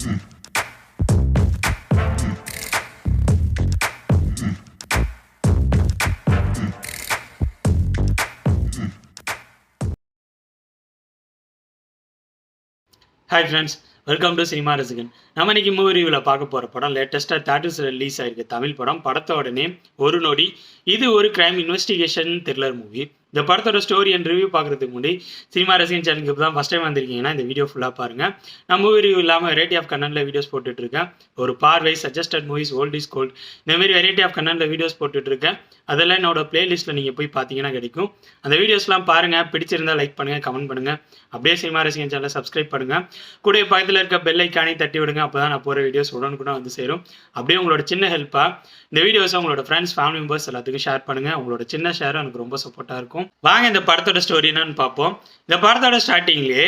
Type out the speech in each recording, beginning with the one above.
Hi friends welcome to cinema ரசிகன் நம்ம இன்னைக்கு மூவி ரிவியூவில் பார்க்க போகிற படம் லேட்டஸ்ட்டாக தேட்டர்ஸில் ரிலீஸ் ஆயிருக்கு. தமிழ் படம் படத்தோட நேம் ஒரு நொடி. இது ஒரு கிரைம் இன்வெஸ்டிகேஷன் த்ரில்லர் மூவி இந்த படத்தோட ஸ்டோரி அண்ட் ரிவ்யூ பார்க்குறதுக்கு முன்னாடி சினிமா ரசிகன் சேனலுக்கு இப்போ தான் ஃபஸ்ட் டைம் வந்திருக்கீங்கன்னா இந்த வீடியோ ஃபுல்லாக பாருங்கள் நான் மூவி ரிவ்யூ இல்லாமல் வெரைட்டி ஆஃப் கண்ணனில் வீடியோஸ் போட்டுட்டு இருக்கேன். ஒரு பார்வை suggested movies old is gold இந்த மாதிரி வெரைட்டி ஆஃப் கண்ணனில் வீடியோஸ் போட்டுட்ருக்கேன் அதெல்லாம் என்னோட பிளேலிஸ்ட்டில் நீங்கள் போய் பார்த்தீங்கன்னா கிடைக்கும். அந்த வீடியோஸ்லாம் பாருங்கள் பிடிச்சிருந்தால் லைக் பண்ணுங்கள் கமெண்ட் பண்ணுங்கள் அப்படியே சினிமா ரசிகன் சேனலை சப்ஸ்கிரைப் பண்ணுங்கள் கூட பக்கத்தில் இருக்க பெல் ஐக்கானே தட்டி விடுங்க. அப்போ தான் நான் போகிற வீடியோஸ் உடனுக்குடன் வந்து சேரும். அப்படியே உங்களோட சின்ன ஹெல்ப்பாக இந்த வீடியோஸை உங்களோட ஃப்ரெண்ட்ஸ் ஃபேமிலி மெம்பர்ஸ் எல்லாத்துக்கும் ஷேர் பண்ணுங்கள் உங்களோட சின்ன ஷேர் எனக்கு ரொம்ப சப்போர்ட்டாக இருக்கும். வாங்க இந்த படத்தோட ஸ்டோரி என்னன்னு பார்ப்போம். இந்த படத்தோட ஸ்டார்டிங்லேயே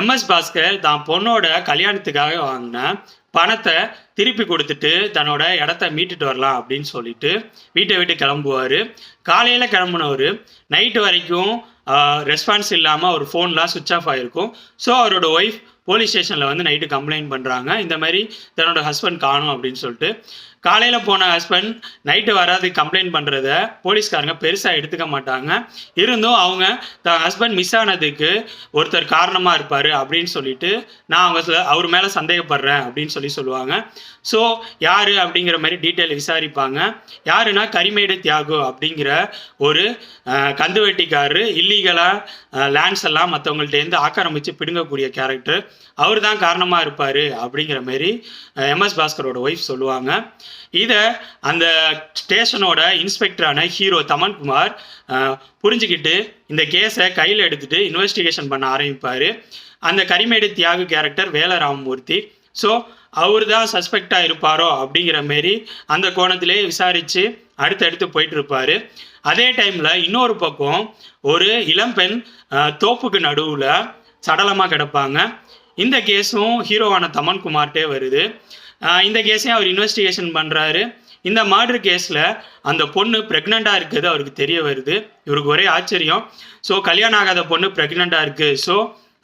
எம்எஸ் பாஸ்கர் தான் பொண்ணோட கல்யாணத்துக்காக வாங்கின பணத்தை திருப்பி கொடுத்துட்டு தன்னோட இடத்த மீட்டுட்டு வரலாம் அப்படின்னு சொல்லிட்டு வீட்டை விட்டு கிளம்புவார். காலையில் கிளம்புனவர் நைட்டு வரைக்கும் ரெஸ்பான்ஸ் இல்லாமல் அவர் ஃபோன்லாம் சுவிச் ஆஃப் ஆகிருக்கும் ஸோ அவரோட ஒய்ஃப் போலீஸ் ஸ்டேஷனில் வந்து நைட்டு கம்ப்ளைண்ட் பண்ணுறாங்க இந்த மாதிரி தன்னோட ஹஸ்பண்ட் காணும் அப்படின்னு சொல்லிட்டு. காலையில் போன ஹஸ்பண்ட் நைட்டு வராது கம்ப்ளைண்ட் பண்ணுறத போலீஸ்காரங்க பெருசாக எடுத்துக்க மாட்டாங்க. இருந்தும் அவங்க தன் ஹஸ்பண்ட் மிஸ் ஆனதுக்கு ஒருத்தர் காரணமாக இருப்பார் அப்படின்னு சொல்லிட்டு நான் அவங்க அவர் மேலே சந்தேகப்படுறேன் அப்படின்னு சொல்லி சொல்லுவாங்க. ஸோ யார் அப்படிங்கிற மாதிரி டீட்டெயில் விசாரிப்பாங்க. யாருன்னா கரிமேடு தியாகு அப்படிங்கிற ஒரு அஹ், இல்லீகலாக லேண்ட்ஸ் எல்லாம் மற்றவங்கள்ட்டேருந்து ஆக்கிரமித்து பிடுங்கக்கூடிய கேரக்டர் அவர் தான் காரணமாக இருப்பார் அப்படிங்கிற மாரி எம்எஸ் பாஸ்கரோட ஒய்ஃப் சொல்லுவாங்க. இதை அந்த ஸ்டேஷனோட இன்ஸ்பெக்டரான ஹீரோ தமன்குமார் புரிஞ்சுக்கிட்டு இந்த கேஸை கையில் எடுத்துட்டு இன்வெஸ்டிகேஷன் பண்ண ஆரம்பிப்பார். அந்த கரிமேடு தியாகு கேரக்டர் வேல ராமமூர்த்தி ஸோ அவர் தான் சஸ்பெக்டாக இருப்பாரோ அப்படிங்கிற மாரி அந்த கோணத்திலே விசாரித்து அடுத்தடுத்து போயிட்டு இருப்பாரு அதே டைமில் இன்னொரு பக்கம் ஒரு இளம்பெண் தோப்புக்கு நடுவில் சடலமாக கிடப்பாங்க. இந்த கேஸும் ஹீரோவான தமன் குமார்ட்டே வருது இந்த கேஸையும் அவர் இன்வெஸ்டிகேஷன் பண்ணுறாரு இந்த மர்டர் கேஸில் அந்த பொண்ணு ப்ரெக்னெண்ட்டாக இருக்கிறது அவருக்கு தெரிய வருது. இவருக்கு ஒரே ஆச்சரியம். ஸோ கல்யாணம் ஆகாத பொண்ணு ப்ரெக்னெண்ட்டாக இருக்குது ஸோ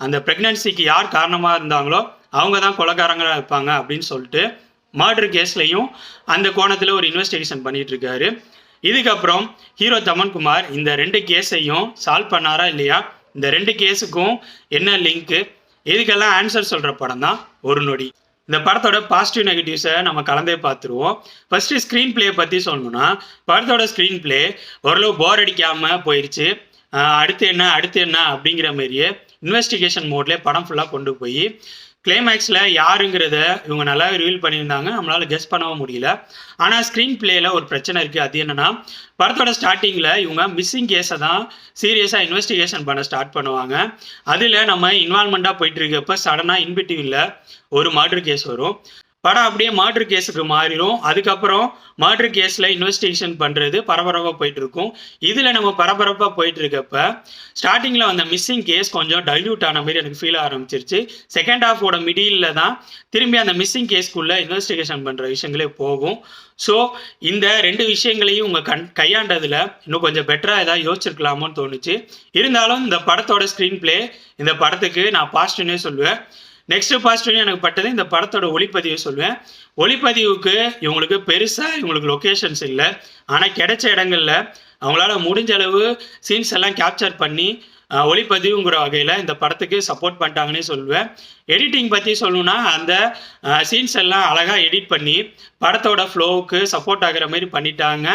அந்த ப்ரெக்னன்சிக்கு யார் காரணமாக இருந்தாங்களோ அவங்க தான் கொலகாரங்களாக இருப்பாங்க அப்படின்னு சொல்லிட்டு மர்டர் கேஸ்லையும் அந்த கோணத்தில் ஒரு இன்வெஸ்டிகேஷன் பண்ணிட்டு இருக்காரு. இதுக்கப்புறம் ஹீரோ தமன்குமார் இந்த ரெண்டு கேஸையும் சால்வ் பண்ணாரா இல்லையா? இந்த ரெண்டு கேஸுக்கும் என்ன லிங்க்கு இதுக்கெல்லாம் ஆன்சர் சொல்கிற படம் தான் ஒரு நொடி. இந்த படத்தோட பாசிட்டிவ் நெகட்டிவ்ஸை நம்ம கலந்தே பார்த்துருவோம். ஃபஸ்ட்டு ஸ்க்ரீன் பிளே பற்றி சொல்லணும்னா படத்தோட ஸ்க்ரீன் பிளே ஓரளவு போர் அடிக்காமல் போயிடுச்சு அடுத்து என்ன அடுத்து என்ன அப்படிங்கிற மாதிரியே இன்வெஸ்டிகேஷன் மோட்லேயே படம் ஃபுல்லாக கொண்டு போய் கிளைமேக்ஸில் யாருங்கிறத இவங்க நல்லா ரிவீல் பண்ணியிருந்தாங்க. நம்மளால் கெஸ் பண்ணவும் முடியல. ஆனால் ஸ்க்ரீன் பிளேயில் ஒரு பிரச்சனை இருக்குது அது என்னென்னா படத்தோட ஸ்டார்டிங்கில் இவங்க மிஸ்ஸிங் கேஸை தான் சீரியஸாக இன்வெஸ்டிகேஷன் பண்ண ஸ்டார்ட் பண்ணுவாங்க. அதில் நம்ம இன்வால்மெண்ட்டாக போயிட்டு இருக்கப்ப சடனாக இன்பிட்டிவில் ஒரு மர்டர் கேஸ் வரும். படம் அப்படியே மர்டர் கேஸுக்கு மாறிடும் அதுக்கப்புறம் மர்டர் கேஸில் இன்வெஸ்டிகேஷன் பண்ணுறது பரபரப்பாக போயிட்டு இருக்கும். இதில் நம்ம பரபரப்பாக போயிட்டு இருக்கப்ப ஸ்டார்டிங்கில் வந்த மிஸ்ஸிங் கேஸ் கொஞ்சம் டைல்யூட் ஆன மாதிரி எனக்கு ஃபீல் ஆரம்பிச்சிருச்சு. செகண்ட் ஹாஃபோட மிடியில் தான் திரும்பி அந்த மிஸ்ஸிங் கேஸ்க்குள்ளே இன்வெஸ்டிகேஷன் பண்ணுற விஷயங்களே போகும். ஸோ இந்த ரெண்டு விஷயங்களையும் உங்கள் கண் கையாண்டதில் இன்னும் கொஞ்சம் பெட்டராக ஏதாவது யோசிச்சிருக்கலாமோன்னு தோணுச்சு. இருந்தாலும் இந்த படத்தோட ஸ்க்ரீன் ப்ளே இந்த படத்துக்கு நான் பாசிட்டிவ்னே சொல்லுவேன். நெக்ஸ்ட் பாசிட்டிவ் எனக்கு பட்டது இந்த படத்தோட ஒளிப்பதிவு சொல்லுவேன். ஒளிப்பதிவுக்கு இவங்களுக்கு பெருசாக இவங்களுக்கு லொக்கேஷன்ஸ் இல்லை. ஆனால் கிடைச்ச இடங்கள்ல அவங்களால முடிஞ்ச அளவு சீன்ஸ் எல்லாம் கேப்சர் பண்ணி ஒளிப்பதிவுங்கிற வகையில் இந்த படத்துக்கு சப்போர்ட் பண்ணிட்டாங்கன்னே சொல்லுவேன். எடிட்டிங் பற்றி சொல்லணும்னா அந்த சீன்ஸ் எல்லாம் அழகாக எடிட் பண்ணி படத்தோட ஃப்ளோவுக்கு சப்போர்ட் ஆகிற மாதிரி பண்ணிட்டாங்க.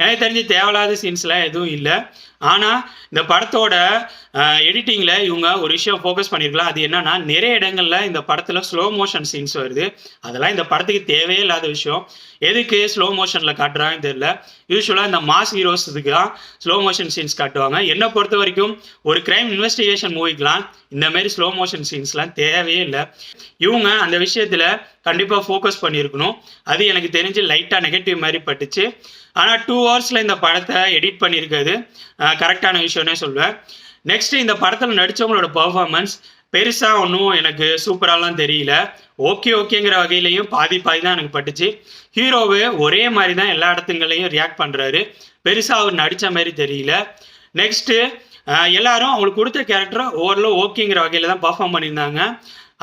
எனக்கு தெரிஞ்சு தேவையில்லாத சீன்ஸ்லாம் எதுவும் இல்லை. ஆனால் இந்த படத்தோட எடிட்டிங்கில் இவங்க ஒரு விஷயம் ஃபோக்கஸ் பண்ணியிருக்கலாம் அது என்னன்னா நிறைய இடங்களில் இந்த படத்தில் ஸ்லோ மோஷன் சீன்ஸ் வருது. அதெல்லாம் இந்த படத்துக்கு தேவையே இல்லாத விஷயம். எதுக்கு ஸ்லோ மோஷனில் காட்டுறாங்கன்னு தெரியல. யூஸ்வலாக இந்த மாஸ் ஹீரோஸுக்கு தான் ஸ்லோ மோஷன் சீன்ஸ் காட்டுவாங்க. என்னை பொறுத்த வரைக்கும் ஒரு கிரைம் இன்வெஸ்டிகேஷன் மூவிக்கெலாம் இந்தமாரி ஸ்லோ மோஷன் சீன்ஸ்லாம் தேவை தேவையே இல்லை. இவங்க அந்த விஷயத்தில் கண்டிப்பாக ஃபோக்கஸ் பண்ணியிருக்கணும் அது எனக்கு தெரிஞ்சு லைட்டாக நெகட்டிவ் மாதிரி பட்டுச்சு. ஆனால் டூ ஹவர்ஸில் இந்த படத்தை எடிட் பண்ணியிருக்கிறது கரெக்டான விஷயம்னே சொல்வேன் நெக்ஸ்ட் இந்த படத்தில் நடித்தவங்களோட பர்ஃபார்மன்ஸ் பெருசாக ஒன்றும் எனக்கு சூப்பராலாம் தெரியல. ஓகே ஓகேங்கிற வகையிலையும் பாதி பாதி தான் எனக்கு பட்டுச்சு. ஹீரோவு ஒரே மாதிரி தான் எல்லா இடத்துங்களையும் ரியாக்ட் பண்ணுறாரு பெருசாக அவர் நடித்த மாதிரி தெரியல. நெக்ஸ்ட்டு எல்லாரும் அவங்களுக்கு கொடுத்த கேரக்டரை ஓரளவு ஓகேங்கிற வகையில் தான் பர்ஃபார்ம் பண்ணியிருந்தாங்க.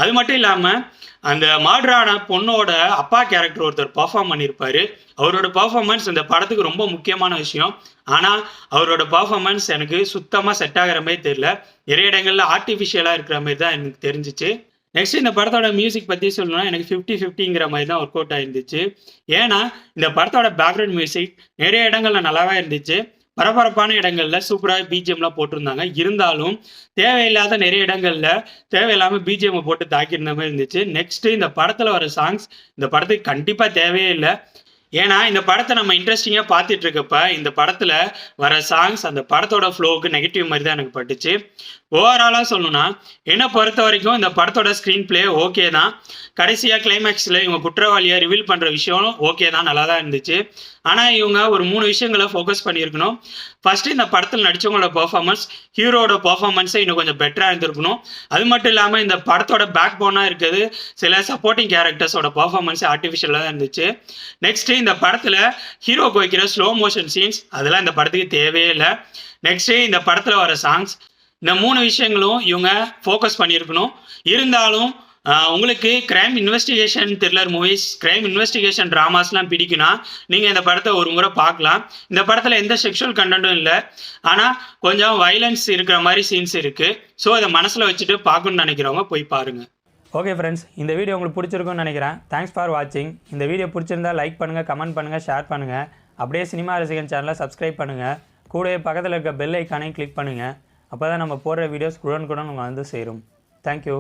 அது மட்டும் இல்லாமல் அந்த மாடரான பொண்ணோட அப்பா கேரக்டர் ஒருத்தர் பர்ஃபார்ம் பண்ணியிருப்பாரு அவரோட பர்ஃபார்மன்ஸ் இந்த படத்துக்கு ரொம்ப முக்கியமான விஷயம். ஆனால் அவரோட பர்ஃபார்மன்ஸ் எனக்கு சுத்தமாக செட் ஆகிற மாதிரி தெரியல. நிறைய இடங்களில் ஆர்டிஃபிஷியலாக இருக்கிற மாதிரி தான் எனக்கு தெரிஞ்சிச்சு. நெக்ஸ்ட் இந்த படத்தோட மியூசிக் பற்றி சொல்லணும்னா எனக்கு ஃபிஃப்டி ஃபிஃப்டிங்கிற மாதிரி தான் ஒர்க் அவுட் ஆயிருந்துச்சு. ஏன்னா இந்த படத்தோட பேக்ரவுண்ட் மியூசிக் நிறைய இடங்களில் நல்லாவே இருந்துச்சு. பரபரப்பான இடங்கள்ல சூப்பராக பிஜிஎம்லாம் போட்டிருந்தாங்க. இருந்தாலும் தேவையில்லாத நிறைய இடங்கள்ல தேவையில்லாம பிஜிஎம் போட்டு தாக்கியிருந்த மாதிரி இருந்துச்சு. நெக்ஸ்ட் இந்த படத்துல வர சாங்ஸ் இந்த படத்துக்கு கண்டிப்பா தேவையே இல்லை. ஏன்னா இந்த படத்தை நம்ம இன்ட்ரெஸ்டிங்காக பார்த்துட்டு இருக்கப்ப இந்த படத்தில் வர சாங்ஸ் அந்த படத்தோட ஃப்ளோவுக்கு நெகட்டிவ் மாதிரி தான் எனக்கு பட்டுச்சு. ஓவராலாக சொல்லணும்னா என்னை பொறுத்த வரைக்கும் இந்த படத்தோட ஸ்க்ரீன் பிளே ஓகே தான். கடைசியாக கிளைமேக்ஸில் இவங்க குற்றவாளியை ரிவீல் பண்ணுற விஷயம் ஓகே தான். நல்லா தான் இருந்துச்சு. ஆனால் இவங்க ஒரு மூணு விஷயங்களை ஃபோக்கஸ் பண்ணியிருக்கணும். ஃபஸ்ட்டு இந்த படத்தில் நடிச்சவங்களோட பர்ஃபார்மன்ஸ் ஹீரோட பர்ஃபார்மன்ஸை இன்னும் கொஞ்சம் பெட்டராக இருந்திருக்கணும். அது மட்டும் இல்லாமல் இந்த படத்தோட பேக் போனாக இருக்குது சில சப்போர்ட்டிங் கேரக்டர்ஸோட பர்ஃபார்மன்ஸ் ஆர்டிஃபிஷியலாக தான் இருந்துச்சு. நெக்ஸ்ட்டு இந்த படத்தில் ஹீரோக்கு வைக்கிற ஸ்லோ மோஷன் சீன்ஸ் அதெல்லாம் இந்த படத்துக்கு தேவையே இல்லை. நெக்ஸ்ட்டு இந்த படத்தில் வர சாங்ஸ் இந்த மூணு விஷயங்களும் இவங்க ஃபோக்கஸ் பண்ணியிருக்கணும். இருந்தாலும் உங்களுக்கு crime investigation thriller movies crime investigation ட்ராமாஸ்லாம் பிடிக்குன்னா நீங்கள் இந்த படத்தை ஒரு முறை பார்க்கலாம். இந்த படத்தில் எந்த செக்ஷுவல் கண்டென்ட்டும் இல்லை. ஆனால் கொஞ்சம் வைலன்ஸ் இருக்கிற மாதிரி சீன்ஸ் இருக்குது ஸோ இதை மனசில் வச்சுட்டு பார்க்கணும்னு நினைக்கிறவங்க போய் பாருங்கள் ஓகே ஃப்ரெண்ட்ஸ் இந்த வீடியோ உங்களுக்கு பிடிச்சிருக்கும்னு நினைக்கிறேன். தேங்க்ஸ் ஃபார் வாட்சிங் இந்த வீடியோ பிடிச்சிருந்தா லைக் பண்ணுங்கள் கமெண்ட் பண்ணுங்கள் ஷேர் பண்ணுங்கள் அப்படியே சினிமா ரசிகன் சேனலை சப்ஸ்கிரைப் பண்ணுங்கள் கூடவே பக்கத்தில் இருக்க பெல் ஐக்கானையும் கிளிக் பண்ணுங்கள் அப்போ தான் நம்ம போடுற வீடியோஸ் குடன் குடன் உங்கள் வந்து சேரும். தேங்க்யூ